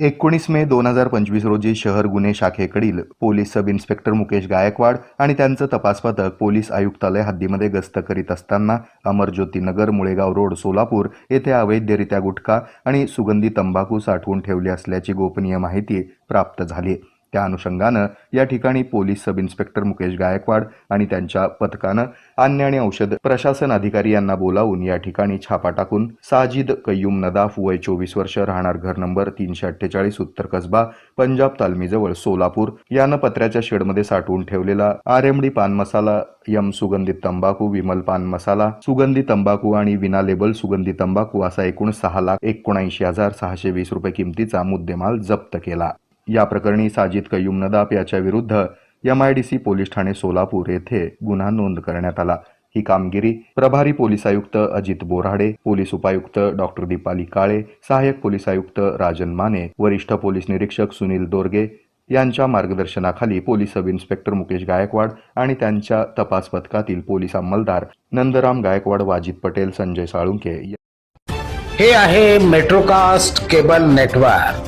एकोणीस मे दोन हजार पंचवीस रोजी शहर गुन्हे शाखेकडील police sub inspector Mukesh Gaikwad आणि त्यांचं तपास पथक पोलीस आयुक्तालय हद्दीमध्ये गस्त करीत असताना अमरज्योती नगर मुळेगाव रोड सोलापूर येथे अवैधरित्या गुटखा आणि सुगंधी तंबाखू साठवून ठेवली असल्याची गोपनीय माहिती प्राप्त झाली त्या अनुषंगानं या ठिकाणी police sub inspector Mukesh Gaikwad आणि त्यांच्या पथकानं अन्न आणि औषध प्रशासन अधिकारी यांना बोलावून या ठिकाणी छापा टाकून साजिद कय्यूम नदाफ वय चोवीस वर्ष राहणार घर नंबर तीनशे अठ्ठेचाळीस उत्तर कसबा पंजाब तालमीजवळ सोलापूर यानं पत्र्याच्या शेडमध्ये साठवून ठेवलेला आर पान मसाला यम सुगंधित तंबाखू विमल पान मसाला सुगंधी तंबाखू आणि विना लेबल सुगंधी तंबाखू असा एकूण सहा लाख एकोणऐंशी हजार सहाशे वीस रुपये किमतीचा मुद्देमाल जप्त केला. या प्रकरणी साजिद कयुम नदाप याच्या विरुद्ध M I D C police Thane Solapur येथे गुन्हा नोंद करण्यात आला. ही कामगिरी प्रभारी पोलीस आयुक्त अजित बोराडे पोलीस उपायुक्त डॉक्टर दीपाली काळे सहाय्यक पोलीस आयुक्त राजन माने वरिष्ठ पोलीस निरीक्षक सुनील दोरगे यांच्या मार्गदर्शनाखाली police sub inspector Mukesh Gaikwad आणि त्यांच्या तपास पथकातील पोलीस अंमलदार नंदराम गायकवाड वाजित पटेल संजय साळुंके हे आहे मेट्रोकास्ट केबल नेटवर्क.